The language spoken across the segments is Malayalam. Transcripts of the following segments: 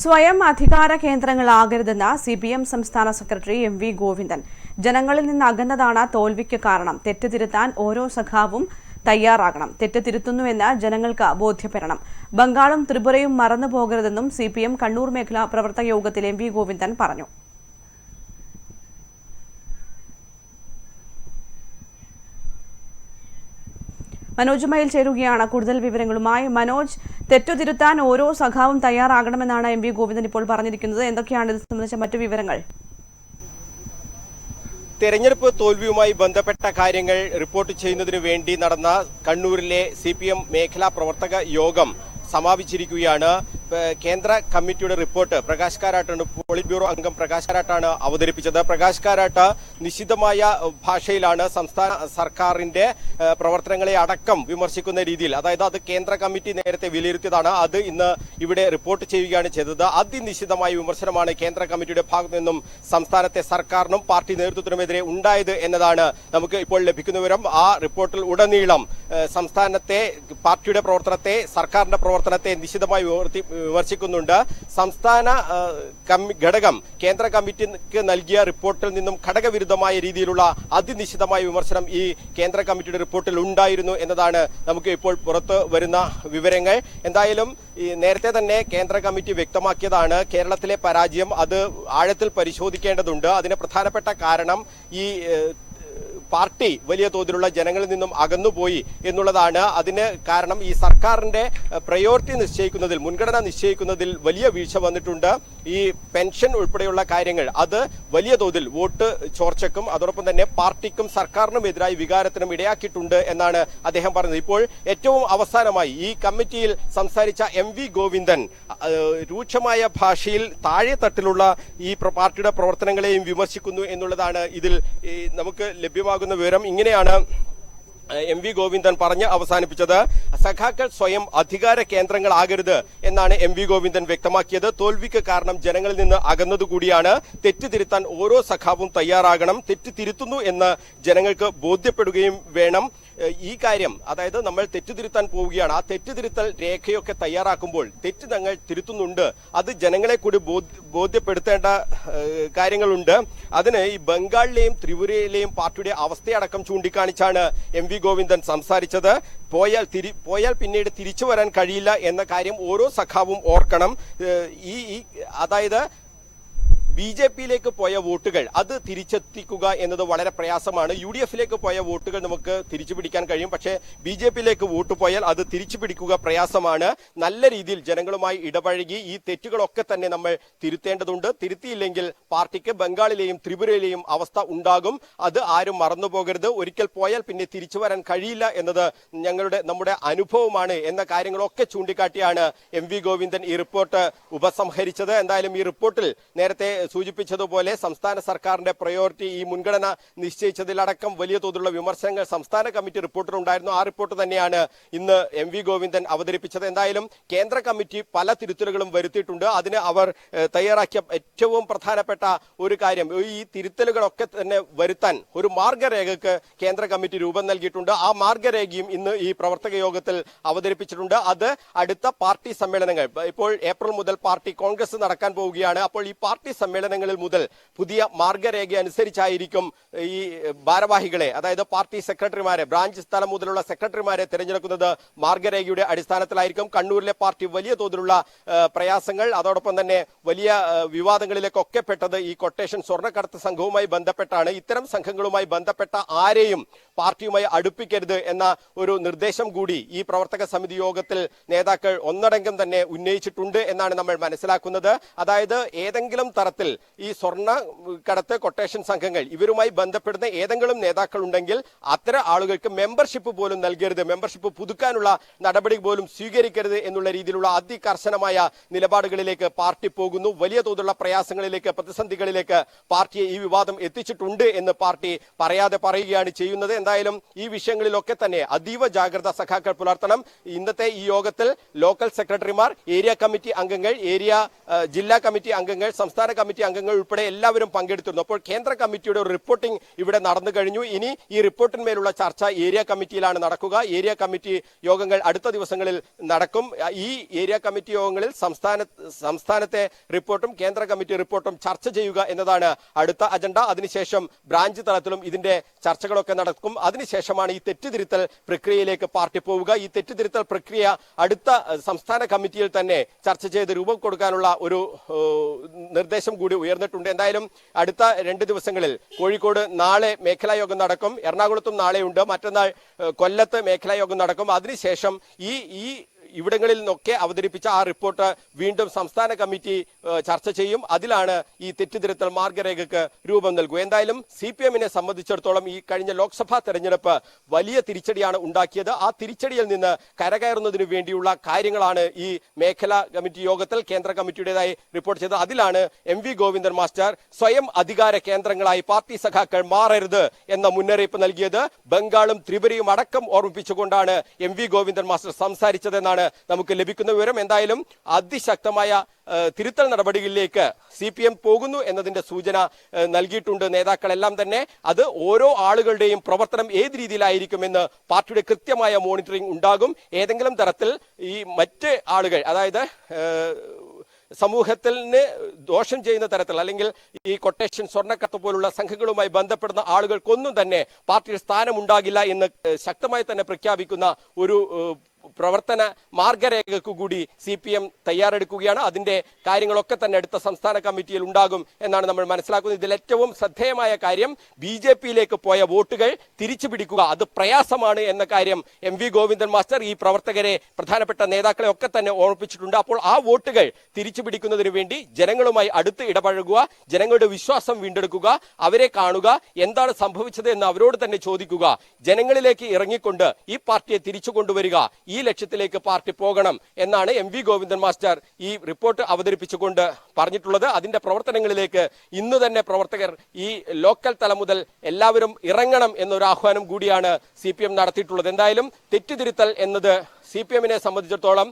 സ്വയം അധികാര കേന്ദ്രങ്ങളാകരുതെന്ന് സി പി എം സംസ്ഥാന സെക്രട്ടറി എം വി ഗോവിന്ദൻ. ജനങ്ങളിൽ നിന്ന് അകന്നതാണ് തോൽവിക്ക് കാരണം. തെറ്റ് തിരുത്താൻ ഓരോ സഖാവും തയ്യാറാകണം. തെറ്റ് തിരുത്തുന്നുവെന്ന് ജനങ്ങൾക്ക് ബോധ്യപ്പെടണം. ബംഗാളും ത്രിപുരയും മറന്നു പോകരുതെന്നും സി പി എം കണ്ണൂർ മേഖലാ പ്രവർത്തക യോഗത്തിൽ എം വി ഗോവിന്ദൻ പറഞ്ഞു. മനോജ് മയിൽ ചേരുകയാണ്. കൂടുതൽ വിവരങ്ങളുമായി മനോജ് തെറ്റുതിരുത്താൻ ഓരോ സഖാവും തയ്യാറാകണമെന്നാണ് എം വി ഗോവിന്ദൻ ഇപ്പോൾ പറഞ്ഞിരിക്കുന്നത്. എന്തൊക്കെയാണ് ഇത് സംബന്ധിച്ച മറ്റു വിവരങ്ങൾ? തെരഞ്ഞെടുപ്പ് തോൽവിയുമായി ബന്ധപ്പെട്ട കാര്യങ്ങൾ റിപ്പോർട്ട് ചെയ്യുന്നതിനു വേണ്ടി നടന്ന കണ്ണൂരിലെ സി പി എം മേഖലാ പ്രവർത്തക യോഗം സമാപിച്ചിരിക്കുകയാണ്. കേന്ദ്ര കമ്മിറ്റിയുടെ റിപ്പോർട്ട് പ്രകാശ് കാരാട്ടാണ് പോളിറ്റ് ബ്യൂറോ അംഗം പ്രകാശ് കാരാട്ടാണ് അവതരിപ്പിച്ചത്. പ്രകാശ് കാരാട്ട് നിശ്ചിതമായ ഭാഷയിലാണ് സംസ്ഥാന സർക്കാരിന്റെ പ്രവർത്തനങ്ങളെ അടക്കം വിമർശിക്കുന്ന രീതിയിൽ അതായത് അത് കേന്ദ്ര കമ്മിറ്റി നേരത്തെ വിലയിരുത്തിയതാണ് അത് ഇന്ന് ഇവിടെ റിപ്പോർട്ട് ചെയ്യുകയാണ് ചെയ്തത്. അതിനിശ്ചിതമായ വിമർശനമാണ് കേന്ദ്ര കമ്മിറ്റിയുടെ ഭാഗത്തു നിന്നും സംസ്ഥാനത്തെ സർക്കാരിനും പാർട്ടി നേതൃത്വത്തിനുമെതിരെ ഉണ്ടായത് എന്നതാണ് നമുക്ക് ഇപ്പോൾ ലഭിക്കുന്ന വിവരം. ആ റിപ്പോർട്ടിൽ ഉടനീളം സംസ്ഥാനത്തെ പാർട്ടിയുടെ പ്രവർത്തനത്തെ സർക്കാരിന്റെ പ്രവർത്തനത്തെ നിശിതമായി വിമർശിക്കുന്നുണ്ട്. സംസ്ഥാന ഘടകം കേന്ദ്ര കമ്മിറ്റിക്ക് നൽകിയ റിപ്പോർട്ടിൽ നിന്നും ഘടകവിരുദ്ധമായ രീതിയിലുള്ള അതിനിശ്ചിതമായ വിമർശനം ഈ കേന്ദ്ര കമ്മിറ്റിയുടെ റിപ്പോർട്ടിൽ ഉണ്ടായിരുന്നു എന്നതാണ് നമുക്ക് ഇപ്പോൾ പുറത്ത് വരുന്ന വിവരങ്ങൾ. എന്തായാലും നേരത്തെ തന്നെ കേന്ദ്ര കമ്മിറ്റി വ്യക്തമാക്കിയതാണ് കേരളത്തിലെ പരാജയം അത് ആഴത്തിൽ പരിശോധിക്കേണ്ടതുണ്ട്. അതിന് പ്രധാനപ്പെട്ട കാരണം ഈ പാർട്ടി വലിയ തോതിലുള്ള ജനങ്ങളിൽ നിന്നും അകന്നുപോയി എന്നുള്ളതാണ്. അതിന് കാരണം ഈ സർക്കാരിന്റെ പ്രയോറിറ്റി നിശ്ചയിക്കുന്നതിൽ മുൻഗണന നിശ്ചയിക്കുന്നതിൽ വലിയ വീഴ്ച വന്നിട്ടുണ്ട്. ഈ പെൻഷൻ ഉൾപ്പെടെയുള്ള കാര്യങ്ങൾ അത് വലിയ തോതിൽ വോട്ട് ചോർച്ചക്കും അതോടൊപ്പം തന്നെ പാർട്ടിക്കും സർക്കാരിനും എതിരായി വികാരത്തിനും ഇടയാക്കിയിട്ടുണ്ട് എന്നാണ് അദ്ദേഹം പറഞ്ഞത്. ഇപ്പോൾ ഏറ്റവും അവസാനമായി ഈ കമ്മിറ്റിയിൽ സംസാരിച്ച എം വി ഗോവിന്ദൻ രൂക്ഷമായ ഭാഷയിൽ താഴെ തട്ടിലുള്ള ഈ പാർട്ടിയുടെ പ്രവർത്തനങ്ങളെയും വിമർശിക്കുന്നു എന്നുള്ളതാണ് ഇതിൽ നമുക്ക് നമുക്ക് ലഭ്യമാകുന്ന വിവരം ഇങ്ങനെയാണ് എം വി ഗോവിന്ദൻ പറഞ്ഞ് അവസാനിപ്പിച്ചത്. സഖാക്കൾ സ്വയം അധികാര കേന്ദ്രങ്ങളാകരുത് എന്നാണ് എം വി ഗോവിന്ദൻ വ്യക്തമാക്കിയത്. തോൽവിക്ക് കാരണം ജനങ്ങളിൽ നിന്ന് അകന്നതുകൂടിയാണ് തെറ്റ് തിരുത്താൻ ഓരോ സഖാവും തയ്യാറാകണം. തെറ്റ് തിരുത്തുന്നു എന്ന് ജനങ്ങൾക്ക് ബോധ്യപ്പെടുകയും വേണം. ഈ കാര്യം അതായത് നമ്മൾ തെറ്റുതിരുത്താൻ പോവുകയാണ്. ആ തെറ്റുതിരുത്തൽ രേഖയൊക്കെ തയ്യാറാക്കുമ്പോൾ തെറ്റ് തങ്ങൾ തിരുത്തുന്നുണ്ട്. അത് ജനങ്ങളെ കൂടി ബോധ്യപ്പെടുത്തേണ്ട കാര്യങ്ങളുണ്ട്. അതിന് ഈ ബംഗാളിലെയും ത്രിപുരയിലെയും പാർട്ടിയുടെ അവസ്ഥയടക്കം ചൂണ്ടിക്കാണിച്ചാണ് എം വി ഗോവിന്ദൻ സംസാരിച്ചത്. പോയാൽ തിരി പോയാൽ പിന്നീട് തിരിച്ചു വരാൻ കഴിയില്ല എന്ന കാര്യം ഓരോ സഖാവും ഓർക്കണം. ഈ ഈ അതായത് ബി ജെ പിയിലേക്ക് പോയ വോട്ടുകൾ അത് തിരിച്ചെത്തിക്കുക എന്നത് വളരെ പ്രയാസമാണ്. യു ഡി എഫിലേക്ക് പോയ വോട്ടുകൾ നമുക്ക് തിരിച്ചു പിടിക്കാൻ കഴിയും. പക്ഷേ ബി ജെ പിയിലേക്ക് വോട്ട് പോയാൽ അത് തിരിച്ചു പിടിക്കുക പ്രയാസമാണ്. നല്ല രീതിയിൽ ജനങ്ങളുമായി ഇടപഴകി ഈ തെറ്റുകളൊക്കെ തന്നെ നമ്മൾ തിരുത്തേണ്ടതുണ്ട്. തിരുത്തിയില്ലെങ്കിൽ പാർട്ടിക്ക് ബംഗാളിലെയും ത്രിപുരയിലെയും അവസ്ഥ ഉണ്ടാകും. അത് ആരും മറന്നുപോകരുത്. ഒരിക്കൽ പോയാൽ പിന്നെ തിരിച്ചു വരാൻ കഴിയില്ല എന്നത് ഞങ്ങളുടെ നമ്മുടെ അനുഭവമാണ് എന്ന കാര്യങ്ങളൊക്കെ ചൂണ്ടിക്കാട്ടിയാണ് എം വി ഗോവിന്ദൻ ഈ റിപ്പോർട്ട് ഉപസംഹരിച്ചത്. എന്തായാലും ഈ റിപ്പോർട്ടിൽ നേരത്തെ സൂചിപ്പിച്ചതുപോലെ സംസ്ഥാന സർക്കാരിന്റെ പ്രയോറിറ്റി ഈ മുൻഗണന നിശ്ചയിച്ചതിലടക്കം വലിയ തോതിലുള്ള വിമർശനങ്ങൾ സംസ്ഥാന കമ്മിറ്റി റിപ്പോർട്ടിലുണ്ടായിരുന്നു. ആ റിപ്പോർട്ട് തന്നെയാണ് ഇന്ന് എം വി ഗോവിന്ദൻ അവതരിപ്പിച്ചത്. എന്തായാലും കേന്ദ്ര കമ്മിറ്റി പല തിരുത്തലുകളും വരുത്തിയിട്ടുണ്ട്. അതിന് അവർ തയ്യാറാക്കിയ ഏറ്റവും പ്രധാനപ്പെട്ട ഒരു കാര്യം ഈ തിരുത്തലുകളൊക്കെ തന്നെ വരുത്താൻ ഒരു മാർഗരേഖക്ക് കേന്ദ്ര കമ്മിറ്റി രൂപം നൽകിയിട്ടുണ്ട്. ആ മാർഗരേഖയും ഇന്ന് ഈ പ്രവർത്തക യോഗത്തിൽ അവതരിപ്പിച്ചിട്ടുണ്ട്. അത് അടുത്ത പാർട്ടി സമ്മേളനങ്ങൾ ഇപ്പോൾ ഏപ്രിൽ മുതൽ പാർട്ടി കോൺഗ്രസ് നടക്കാൻ പോവുകയാണ്. അപ്പോൾ ഈ പാർട്ടി സമ്മേളനങ്ങളിൽ മുതൽ പുതിയ മാർഗരേഖ അനുസരിച്ചായിരിക്കും ഈ ഭാരവാഹികളെ അതായത് പാർട്ടി സെക്രട്ടറിമാരെ ബ്രാഞ്ച് സ്ഥലം മുതലുള്ള സെക്രട്ടറിമാരെ തിരഞ്ഞെടുക്കുന്നത് മാർഗരേഖയുടെ അടിസ്ഥാനത്തിലായിരിക്കും. കണ്ണൂരിലെ പാർട്ടി വലിയ തോതിലുള്ള പ്രയാസങ്ങൾ അതോടൊപ്പം തന്നെ വലിയ വിവാദങ്ങളിലേക്കൊക്കെ പെട്ടത് ഈ കൊട്ടേഷൻ സ്വർണക്കടത്ത് സംഘവുമായി ബന്ധപ്പെട്ടാണ്. ഇത്തരം സംഘങ്ങളുമായി ബന്ധപ്പെട്ട ആരെയും പാർട്ടിയുമായി അടുപ്പിക്കരുത് എന്ന ഒരു നിർദ്ദേശം കൂടി ഈ പ്രവർത്തക സമിതി യോഗത്തിൽ നേതാക്കൾ ഒന്നടങ്കം തന്നെ ഉന്നയിച്ചിട്ടുണ്ട് എന്നാണ് നമ്മൾ മനസ്സിലാക്കുന്നത്. അതായത് ഏതെങ്കിലും തരത്തിൽ ഈ സ്വർണ കടത്ത് കൊട്ടേഷൻ സംഘങ്ങൾ ഇവരുമായി ബന്ധപ്പെടുന്ന ഏതെങ്കിലും നേതാക്കൾ ഉണ്ടെങ്കിൽ അത്തരം ആളുകൾക്ക് മെമ്പർഷിപ്പ് പോലും നൽകരുത്. മെമ്പർഷിപ്പ് പുതുക്കാനുള്ള നടപടി പോലും സ്വീകരിക്കരുത് എന്നുള്ള രീതിയിലുള്ള അതികർശനമായ നിലപാടുകളിലേക്ക് പാർട്ടി പോകുന്നു. വലിയ തോതിലുള്ള പ്രയാസങ്ങളിലേക്ക് പ്രതിസന്ധികളിലേക്ക് പാർട്ടിയെ ഈ വിവാദം എത്തിച്ചിട്ടുണ്ട് എന്ന് പാർട്ടി പറയാതെ പറയുകയാണ് ചെയ്യുന്നത്. എന്തായാലും ഈ വിഷയങ്ങളിലൊക്കെ തന്നെ അതീവ ജാഗ്രത സഖാക്കൾ പുലർത്തണം. ഇന്നത്തെ ഈ യോഗത്തിൽ ലോക്കൽ സെക്രട്ടറിമാർ ഏരിയ കമ്മിറ്റി അംഗങ്ങൾ ഏരിയ ജില്ലാ കമ്മിറ്റി അംഗങ്ങൾ സംസ്ഥാന കമ്മിറ്റി അംഗങ്ങൾ ഉൾപ്പെടെ എല്ലാവരും പങ്കെടുത്തിരുന്നു. അപ്പോൾ കേന്ദ്ര കമ്മിറ്റിയുടെ ഒരു റിപ്പോർട്ടിംഗ് ഇവിടെ നടന്നു കഴിഞ്ഞു. ഇനി ഈ റിപ്പോർട്ടിന്മേലുള്ള ചർച്ച ഏരിയ കമ്മിറ്റിയിലാണ് നടക്കുക. ഏരിയ കമ്മിറ്റി യോഗങ്ങൾ അടുത്ത ദിവസങ്ങളിൽ നടക്കും. ഈ ഏരിയ കമ്മിറ്റി യോഗങ്ങളിൽ സംസ്ഥാന സംസ്ഥാനത്തെ റിപ്പോർട്ടും കേന്ദ്ര കമ്മിറ്റി റിപ്പോർട്ടും ചർച്ച ചെയ്യുക എന്നതാണ് അടുത്ത അജണ്ട. അതിനുശേഷം ബ്രാഞ്ച് തലത്തിലും ഇതിന്റെ ചർച്ചകളൊക്കെ നടക്കും. അതിനുശേഷമാണ് ഈ തെറ്റുതിരുത്തൽ പ്രക്രിയയിലേക്ക് പാർട്ടി പോവുക. ഈ തെറ്റുതിരുത്തൽ പ്രക്രിയ അടുത്ത സംസ്ഥാന കമ്മിറ്റിയിൽ തന്നെ ചർച്ച ചെയ്ത് രൂപം കൊടുക്കാനുള്ള ഒരു നിർദ്ദേശം കൂടി ഉയർന്നിട്ടുണ്ട്. എന്തായാലും അടുത്ത രണ്ട് ദിവസങ്ങളിൽ കോഴിക്കോട് നാളെ മേഖലാ യോഗം നടക്കും. എറണാകുളത്തും നാളെയുണ്ട്. മറ്റന്നാൾ കൊല്ലത്ത് മേഖലാ യോഗം നടക്കും. അതിനുശേഷം ഈ ഈ ഇവിടങ്ങളിൽ നിന്നൊക്കെ അവതരിപ്പിച്ച ആ റിപ്പോർട്ട് വീണ്ടും സംസ്ഥാന കമ്മിറ്റി ചർച്ച ചെയ്യും. അതിലാണ് ഈ തെറ്റിതിരുത്തൽ മാർഗരേഖയ്ക്ക് രൂപം നൽകുക. എന്തായാലും സി പി എമ്മിനെ സംബന്ധിച്ചിടത്തോളം ഈ കഴിഞ്ഞ ലോക്സഭാ തെരഞ്ഞെടുപ്പ് വലിയ തിരിച്ചടിയാണ് ഉണ്ടാക്കിയത്. ആ തിരിച്ചടിയിൽ നിന്ന് കരകയറുന്നതിന് വേണ്ടിയുള്ള കാര്യങ്ങളാണ് ഈ മേഖലാ കമ്മിറ്റി യോഗത്തിൽ കേന്ദ്ര കമ്മിറ്റിയുടേതായി റിപ്പോർട്ട് ചെയ്തത്. അതിലാണ് എം വി ഗോവിന്ദൻ മാസ്റ്റർ സ്വയം അധികാര കേന്ദ്രങ്ങളായി പാർട്ടി സഖാക്കൾ മാറരുത് എന്ന മുന്നറിയിപ്പ് നൽകിയത്. ബംഗാളും ത്രിപുരയും അടക്കം ഓർമ്മിപ്പിച്ചുകൊണ്ടാണ് എം വി ഗോവിന്ദൻ മാസ്റ്റർ സംസാരിച്ചതെന്നാണ് നമുക്ക് ലഭിക്കുന്ന വിവരം എന്തായാലും അതിശക്തമായ തിരുത്തൽ നടപടികളിലേക്ക് സി പി എം പോകുന്നു എന്നതിന്റെ സൂചന നൽകിയിട്ടുണ്ട് നേതാക്കളെല്ലാം തന്നെ. അത് ഓരോ ആളുകളുടെയും പ്രവർത്തനം ഏത് രീതിയിലായിരിക്കുമെന്ന് പാർട്ടിയുടെ കൃത്യമായ മോണിറ്ററിംഗ് ഉണ്ടാകും. ഏതെങ്കിലും തരത്തിൽ ഈ മറ്റ് ആളുകൾ അതായത് സമൂഹത്തിന് ദോഷം ചെയ്യുന്ന തരത്തിൽ അല്ലെങ്കിൽ ഈ കൊട്ടേഷൻ സ്വർണക്കത്ത് പോലുള്ള സംഘങ്ങളുമായി ബന്ധപ്പെടുന്ന ആളുകൾക്കൊന്നും തന്നെ പാർട്ടിയിൽ സ്ഥാനമുണ്ടാകില്ല എന്ന് ശക്തമായി തന്നെ പ്രഖ്യാപിക്കുന്ന ഒരു പ്രവർത്തന മാർഗരേഖയ്ക്കു കൂടി സി പി എം തയ്യാറെടുക്കുകയാണ്. അതിന്റെ കാര്യങ്ങളൊക്കെ തന്നെ അടുത്ത സംസ്ഥാന കമ്മിറ്റിയിൽ ഉണ്ടാകും എന്നാണ് നമ്മൾ മനസ്സിലാക്കുന്നത്. ഇതിൽ ഏറ്റവും ശ്രദ്ധേയമായ കാര്യം ബി ജെ പിയിലേക്ക് പോയ വോട്ടുകൾ തിരിച്ചു പിടിക്കുക. അത് പ്രയാസമാണ് എന്ന കാര്യം എം വി ഗോവിന്ദൻ മാസ്റ്റർ ഈ പ്രവർത്തകരെ പ്രധാനപ്പെട്ട നേതാക്കളെ ഒക്കെ തന്നെ ഓർമ്മിപ്പിച്ചിട്ടുണ്ട്. അപ്പോൾ ആ വോട്ടുകൾ തിരിച്ചു പിടിക്കുന്നതിന് വേണ്ടി ജനങ്ങളുമായി അടുത്ത് ഇടപഴകുക ജനങ്ങളുടെ വിശ്വാസം വീണ്ടെടുക്കുക അവരെ കാണുക എന്താണ് സംഭവിച്ചത് എന്ന് അവരോട് തന്നെ ചോദിക്കുക ജനങ്ങളിലേക്ക് ഇറങ്ങിക്കൊണ്ട് ഈ പാർട്ടിയെ തിരിച്ചു കൊണ്ടുവരിക ഈ ലക്ഷ്യത്തിലേക്ക് പാർട്ടി പോകണം എന്നാണ് എം വി ഗോവിന്ദൻ മാസ്റ്റർ ഈ റിപ്പോർട്ട് അവതരിപ്പിച്ചുകൊണ്ട് പറഞ്ഞിട്ടുള്ളത്. അതിന്റെ പ്രവർത്തനങ്ങളിലേക്ക് ഇന്ന് തന്നെ പ്രവർത്തകർ ഈ ലോക്കൽ തലം മുതൽ എല്ലാവരും ഇറങ്ങണം എന്നൊരു ആഹ്വാനം കൂടിയാണ് സി നടത്തിയിട്ടുള്ളത്. എന്തായാലും തെറ്റുതിരുത്തൽ എന്നത് സി പി എമ്മിനെ സംബന്ധിച്ചിടത്തോളം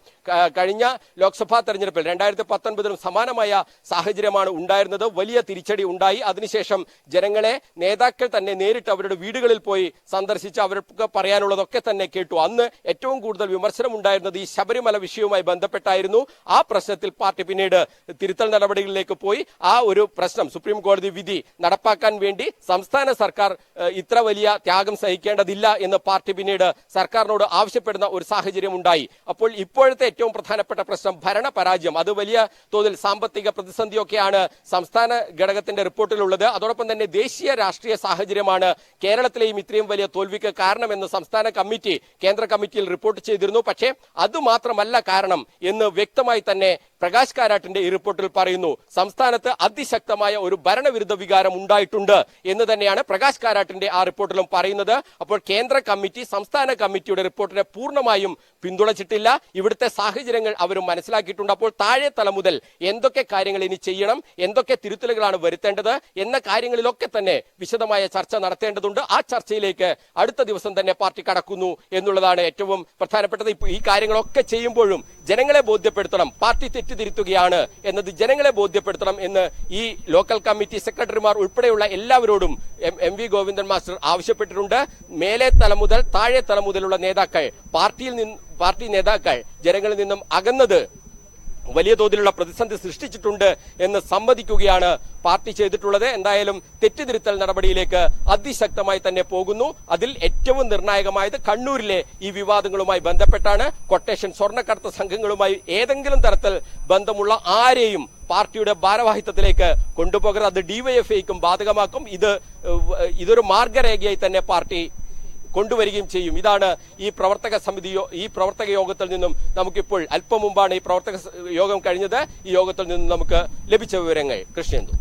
കഴിഞ്ഞ ലോക്സഭാ തെരഞ്ഞെടുപ്പിൽ രണ്ടായിരത്തി പത്തൊൻപതിലും സമാനമായ സാഹചര്യമാണ് ഉണ്ടായിരുന്നത്. വലിയ തിരിച്ചടി ഉണ്ടായി. അതിനുശേഷം ജനങ്ങളെ നേതാക്കൾ തന്നെ നേരിട്ട് അവരുടെ വീടുകളിൽ പോയി സന്ദർശിച്ച് അവർക്ക് പറയാനുള്ളതൊക്കെ തന്നെ കേട്ടു. അന്ന് ഏറ്റവും കൂടുതൽ വിമർശനം ഉണ്ടായിരുന്നത് ഈ ശബരിമല വിഷയവുമായി ബന്ധപ്പെട്ടായിരുന്നു. ആ പ്രശ്നത്തിൽ പാർട്ടി പിന്നീട് തിരുത്തൽ നടപടികളിലേക്ക് പോയി. ആ ഒരു പ്രശ്നം സുപ്രീം കോടതി വിധി നടപ്പാക്കാൻ വേണ്ടി സംസ്ഥാന സർക്കാർ ഇത്ര വലിയ ത്യാഗം സഹിക്കേണ്ടതില്ല എന്ന് പാർട്ടി പിന്നീട് സർക്കാരിനോട് ആവശ്യപ്പെടുന്ന ഒരു സാഹചര്യം ഉണ്ടായി അപ്പോൾ ഇപ്പോഴത്തെ ഏറ്റവും പ്രധാനപ്പെട്ട പ്രശ്നം ഭരണ പരാജയം അത് വലിയ തോതിൽ സാമ്പത്തിക പ്രതിസന്ധിയൊക്കെയാണ് സംസ്ഥാന ഘടകത്തിന്റെ റിപ്പോർട്ടിലുള്ളത്. അതോടൊപ്പം തന്നെ ദേശീയ രാഷ്ട്രീയ സാഹചര്യമാണ് കേരളത്തിലെയും ഇത്രയും വലിയ തോൽവിക്ക് കാരണമെന്ന് സംസ്ഥാന കമ്മിറ്റി കേന്ദ്ര കമ്മിറ്റിയിൽ റിപ്പോർട്ട് ചെയ്തിരുന്നു. പക്ഷേ അത് മാത്രമല്ല കാരണം എന്ന് വ്യക്തമായി തന്നെ പ്രകാശ് കാരാട്ടിന്റെ ഈ റിപ്പോർട്ടിൽ പറയുന്നു സംസ്ഥാനത്ത് അതിശക്തമായ ഒരു ഭരണവിരുദ്ധ വികാരം ഉണ്ടായിട്ടുണ്ട് എന്ന് തന്നെയാണ് പ്രകാശ് കാരാട്ടിന്റെ ആ റിപ്പോർട്ടിലും പറയുന്നത്. അപ്പോൾ കേന്ദ്ര കമ്മിറ്റി സംസ്ഥാന കമ്മിറ്റിയുടെ റിപ്പോർട്ടിനെ പൂർണമായും പിന്തുണച്ചിട്ടില്ല. ഇവിടുത്തെ സാഹചര്യങ്ങൾ അവർ മനസ്സിലാക്കിയിട്ടുണ്ട്. അപ്പോൾ താഴെ തല മുതൽ എന്തൊക്കെ കാര്യങ്ങൾ ഇനി ചെയ്യണം എന്തൊക്കെ തിരുത്തലുകളാണ് വരുത്തേണ്ടത് എന്ന കാര്യങ്ങളിലൊക്കെ തന്നെ വിശദമായ ചർച്ച നടത്തേണ്ടതുണ്ട്. ആ ചർച്ചയിലേക്ക് അടുത്ത ദിവസം തന്നെ പാർട്ടി കടക്കുന്നു എന്നുള്ളതാണ് ഏറ്റവും പ്രധാനപ്പെട്ടത്. ഈ കാര്യങ്ങളൊക്കെ ചെയ്യുമ്പോഴും ജനങ്ങളെ ബോധ്യപ്പെടുത്തണം. പാർട്ടി തെറ്റുതിരുത്തുകയാണ് എന്നത് ജനങ്ങളെ ബോധ്യപ്പെടുത്തണം എന്ന് ഈ ലോക്കൽ കമ്മിറ്റി സെക്രട്ടറിമാർ ഉൾപ്പെടെയുള്ള എല്ലാവരോടും എം വി ഗോവിന്ദൻ മാസ്റ്റർ ആവശ്യപ്പെട്ടിട്ടുണ്ട്. മേലെ തലമുതൽ താഴെ തലമുതലുള്ള നേതാക്കൾ പാർട്ടിയിൽ നിന്ന് പാർട്ടി നേതാക്കൾ ജനങ്ങളിൽ നിന്നും അകന്നത് വലിയ തോതിലുള്ള പ്രതിസന്ധി സൃഷ്ടിച്ചിട്ടുണ്ട് എന്ന് സമ്മതിക്കുകയാണ് പാർട്ടി ചെയ്തിട്ടുള്ളത്. എന്തായാലും തെറ്റിതിരുത്തൽ നടപടിയിലേക്ക് അതിശക്തമായി തന്നെ പോകുന്നു. അതിൽ ഏറ്റവും നിർണായകമായത് കണ്ണൂരിലെ ഈ വിവാദങ്ങളുമായി ബന്ധപ്പെട്ടാണ്. കൊട്ടേഷൻ സ്വർണക്കടത്ത് സംഘങ്ങളുമായി ഏതെങ്കിലും തരത്തിൽ ബന്ധമുള്ള ആരെയും പാർട്ടിയുടെ ഭാരവാഹിത്വത്തിലേക്ക് കൊണ്ടുപോകരുത്. അത് ഡിവൈഎഫ്ഐക്കും ബാധകമാക്കും. ഇത് ഇതൊരു മാർഗരേഖയായി തന്നെ പാർട്ടി കൊണ്ടുവരികയും ചെയ്യും. ഇതാണ് ഈ പ്രവർത്തക സമിതി ഈ പ്രവർത്തക യോഗത്തിൽ നിന്നും നമുക്കിപ്പോൾ അല്പം മുമ്പാണ് ഈ പ്രവർത്തക യോഗം കഴിഞ്ഞത്. ഈ യോഗത്തിൽ നിന്നും നമുക്ക് ലഭിച്ച വിവരങ്ങൾ. കൃഷ്ണേന്ദു.